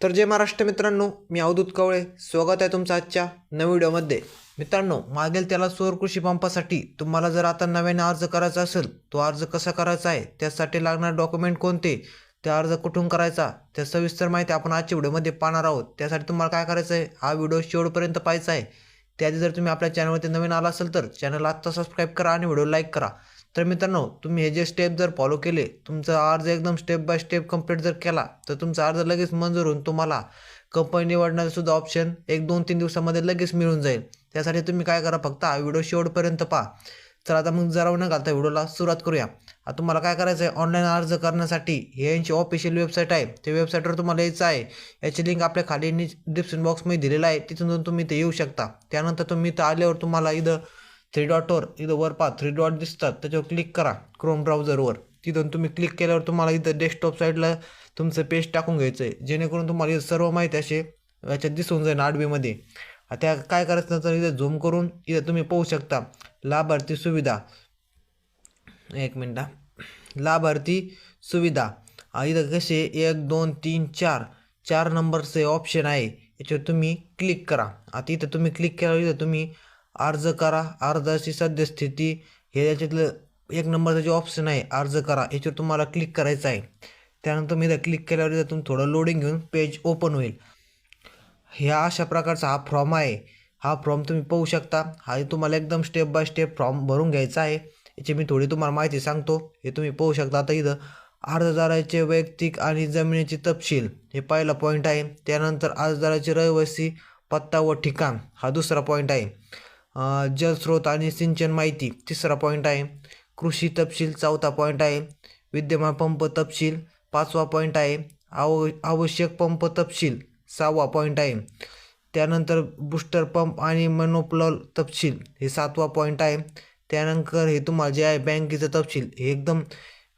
तर जय महाराष्ट्र मित्रांनो मी अवधूत कवळे. स्वागत आहे तुमचं आजच्या नवीन व्हिडिओमध्ये. मित्रांनो मागेल त्याला सौर कृषी पंपासाठी तुम्हाला जर आता नव्याने अर्ज करायचा असेल तो अर्ज कसा करायचा आहे त्यासाठी लागणारे डॉक्युमेंट कोणते त्या अर्ज कुठून करायचा त्या सविस्तर माहिती आपण आजच्या व्हिडिओमध्ये पाहणार आहोत. त्यासाठी तुम्हाला काय करायचं आहे हा व्हिडिओ शेवटपर्यंत पाहायचा आहे. त्याआधी जर तुम्ही आपल्या चॅनलवरती नवीन आला असेल तर चॅनल आत्ता सबस्क्राईब करा आणि व्हिडिओ लाईक करा. तर मित्रांनो तुम्ही हे जे स्टेप जर फॉलो केले तुमचा अर्ज एकदम स्टेप बाय स्टेप कंप्लीट जर केला तर तुमचा अर्ज लगेच मंजूर होऊन तुम्हाला कंपनी निवडण्याचं सुद्धा ऑप्शन एक दोन तीन दिवसामध्ये लगेच मिळून जाईल. त्यासाठी तुम्ही काय करा फक्त हा व्हिडिओ शेवटपर्यंत पहा. तर आता मग जरा न घालता व्हिडिओला सुरुवात करूया. आता तुम्हाला काय करायचं आहे ऑनलाईन अर्ज करण्यासाठी हे यांची ऑफिशियल वेबसाईट आहे. त्या वेबसाईटवर तुम्हाला यायचं आहे. याची लिंक आपल्या खाली डिस्क्रिप्शन बॉक्समध्ये दिलेला आहे. तिथून तुम्ही ते येऊ शकता. त्यानंतर तुम्ही इथं आल्यावर तुम्हाला इथं थ्री डॉटवर इथं वर पहा थ्री डॉट दिसतात. त्याच्यावर क्लिक करा क्रोम ब्राउझरवर तिथून तुम्ही क्लिक केल्यावर तुम्हाला इथं डेस्कटॉप साईडला तुमचं पेज टाकून घ्यायचं आहे जेणेकरून तुम्हाला इथं सर्व माहिती असे याच्यात दिसून जाईल आडवीमध्ये त्या काय करायचं तर इथं झूम करून इथं तुम्ही पाहू शकता लाभार्थी सुविधा. एक मिनटा लाभार्थी सुविधा. इथं कसे एक दोन तीन चार. चार नंबरचे ऑप्शन आहे. याच्यावर तुम्ही क्लिक करा. आता इथं तुम्ही क्लिक केल्यावर इथं तुम्ही अर्ज करा. अर्जाची सद्यस्थिती हे याच्यातलं एक नंबरचं जे ऑप्शन आहे अर्ज करा याच्यावर तुम्हाला क्लिक करायचं आहे. त्यानंतर मी इथं क्लिक केल्यावर इथं तुम्ही थोडं लोडिंग घेऊन पेज ओपन होईल. ह्या अशा प्रकारचा हा फॉर्म आहे. हा फॉर्म तुम्ही पाहू शकता. हा तुम्हाला एकदम स्टेप बाय स्टेप फॉर्म भरून घ्यायचा आहे. याची मी थोडी तुम्हाला माहिती सांगतो. हे तुम्ही पाहू शकता. आता इथं अर्जदाराचे वैयक्तिक आणि जमिनीचे तपशील हे पहिला पॉईंट आहे. त्यानंतर अर्जदाराचे रहिवासी पत्ता व ठिकाण हा दुसरा पॉईंट आहे. जलस्रोत आणि सिंचन माहिती. तिसरा पॉईंट आहे कृषी तपशील. चौथा पॉईंट आहे विद्यमान पंप तपशील. पाचवा पॉईंट आहे आव आवश्यक पंप तपशील. सहावा पॉईंट आहे त्यानंतर बूस्टर पंप आणि मनोप्लॉल तपशील. हे सातवा पॉईंट आहे त्यानंतर हे तुम्हाला जे आहे बँकेचं तपशील. हे एकदम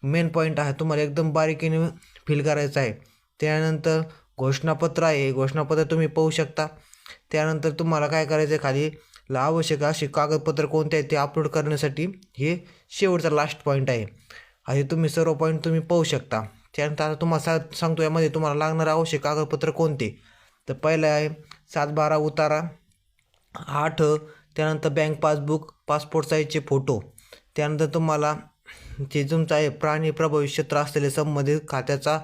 मेन पॉईंट आहे. तुम्हाला एकदम बारीकीने फिल करायचं आहे. त्यानंतर घोषणापत्र आहे. हे घोषणापत्र तुम्ही पाहू शकता. त्यानंतर तुम्हाला काय करायचं आहे खाली? ला आवश्यक असे कागदपत्र कोणते आहेत ते अपलोड करण्यासाठी हे शेवटचा लास्ट पॉईंट आहे. आणि तुम्ही सर्व पॉईंट तुम्ही पाहू शकता. त्यानंतर आता तुम्हाला सा सांगतो यामध्ये तुम्हाला लागणारं आवश्यक कागदपत्र कोणते? तर पहिलं आहे सात बारा उतारा आठ त्यानंतर बँक पासबुक पासपोर्ट साईजचे फोटो त्यानंतर तुम्हाला जे तुमचं आहे प्राणी प्रभावित क्षेत्र असलेले संबंधित खात्याचा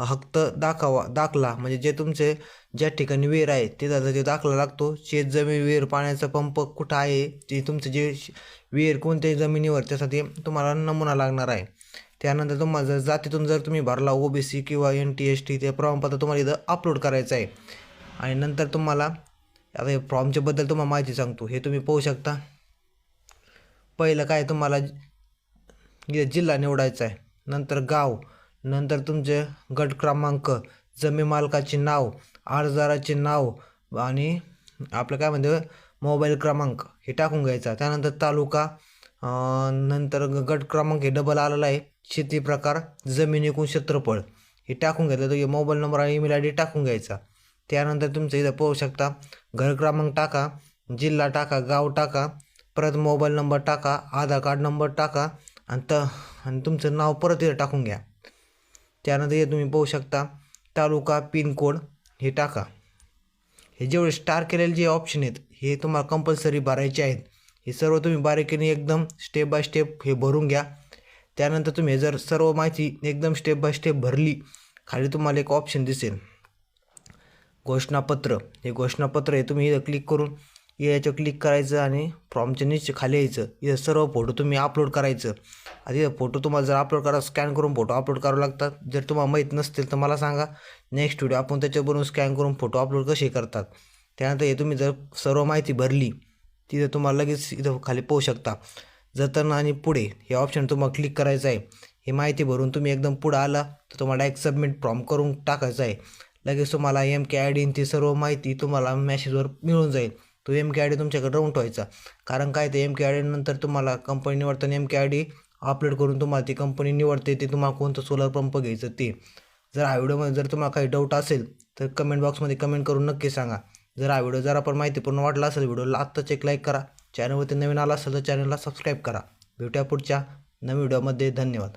हक्क दाखवा दाखला. म्हणजे जे तुमचे ज्या ठिकाणी विहीर आहे तिथं ते दाखला लागतो. शेत जमीन विहीर पाण्याचा पंप कुठं आहे ते तुमचं जे श- विहीर कोणत्याही जमिनीवर त्यासाठी तुम्हाला नमुना लागणार आहे. त्यानंतर तुम्हाला जर जातीतून जर तुम्ही भरला ओ बी सी किंवा एन टी एस टी ते प्रमाणपत्र तुम्हाला इथं अपलोड करायचं आहे. आणि नंतर तुम्हाला आता हे फॉर्मच्याबद्दल तुम्हाला माहिती सांगतो. हे तुम्ही पाहू शकता. पहिलं काय तुम्हाला जिल्हा निवडायचा आहे. नंतर गाव नंतर तुमचे गट क्रमांक जमीन मालकाचे नाव अर्जदाराचे नाव आणि आपलं काय म्हणते मोबाईल क्रमांक हे टाकून घ्यायचा. त्यानंतर तालुका नंतर गट क्रमांक हे डबल आलेला आहे. शेती प्रकार जमीन एकूण क्षेत्रफळ हे टाकून घेतलं तर मोबाईल नंबर आणि ईमेल आय डी टाकून घ्यायचा. त्यानंतर तुमचं इथं पाहू शकता घर क्रमांक टाका जिल्हा टाका गाव टाका परत मोबाईल नंबर टाका आधार कार्ड नंबर टाका आणि त आणि तुमचं नाव परत इथं टाकून घ्या. त्यानंतर हे तुम्ही पाहू शकता तालुका पिनकोड हे टाका. हे जेवढे स्टार केलेले जे ऑप्शन आहेत हे तुम्हाला कंपल्सरी भरायचे आहेत. हे सर्व तुम्ही बारीकीने एकदम स्टेप बाय स्टेप हे भरून घ्या. त्यानंतर तुम्ही जर सर्व माहिती एकदम स्टेप बाय स्टेप भरली खाली तुम्हाला एक ऑप्शन दिसेल. घोषणापत्र. हे घोषणापत्र हे तुम्ही क्लिक करून याच्यावर क्लिक करायचं आणि फॉर्मच्या निश्चित खाली यायचं. इथं सर्व फोटो तुम्ही अपलोड करायचं. आधी फोटो तुम्हाला जर अपलोड करा स्कॅन करून फोटो अपलोड करावं लागतात. जर तुम्हाला माहीत नसतील तर मला सांगा. नेक्स्ट व्हिडिओ आपण त्याच्यावरून स्कॅन करून फोटो अपलोड कसे करतात. त्यानंतर हे तुम्ही जर सर्व माहिती भरली तिथं तुम्हाला लगेच इथं खाली पोहू शकता. जतन आणि पुढे हे ऑप्शन तुम्हाला क्लिक करायचं आहे. हे माहिती भरून तुम्ही एकदम पुढं आला तर तुम्हाला एक सबमिट फॉर्म करून टाकायचं आहे. लगेच तुम्हाला एम के आय डी ती सर्व माहिती तुम्हाला मॅसेजवर मिळून जाईल. तो एम के आय डी तुमच्याकडे राहून ठेवायचा. कारण काय ते एम के आय डी नंतर तुम्हाला कंपनी निवडताना M K I D upload करून तुम्हाला ती कंपनी निवडते ते तुम्हाला कोणतं सोलर पंप घ्यायचं ते. जर हा व्हिडिओमध्ये जर तुम्हाला काही डाऊट असेल तर कमेंट बॉक्समध्ये कमेंट करून नक्की सांगा. जर हा व्हिडिओ जर पण माहितीपूर्ण वाटला असेल व्हिडिओला आत्ताच एक लाईक करा. चॅनलवरती नवीन आला असेल तर चॅनलला सबस्क्राईब करा. भेटूया पुढच्या नवीन व्हिडिओमध्ये धन्यवाद.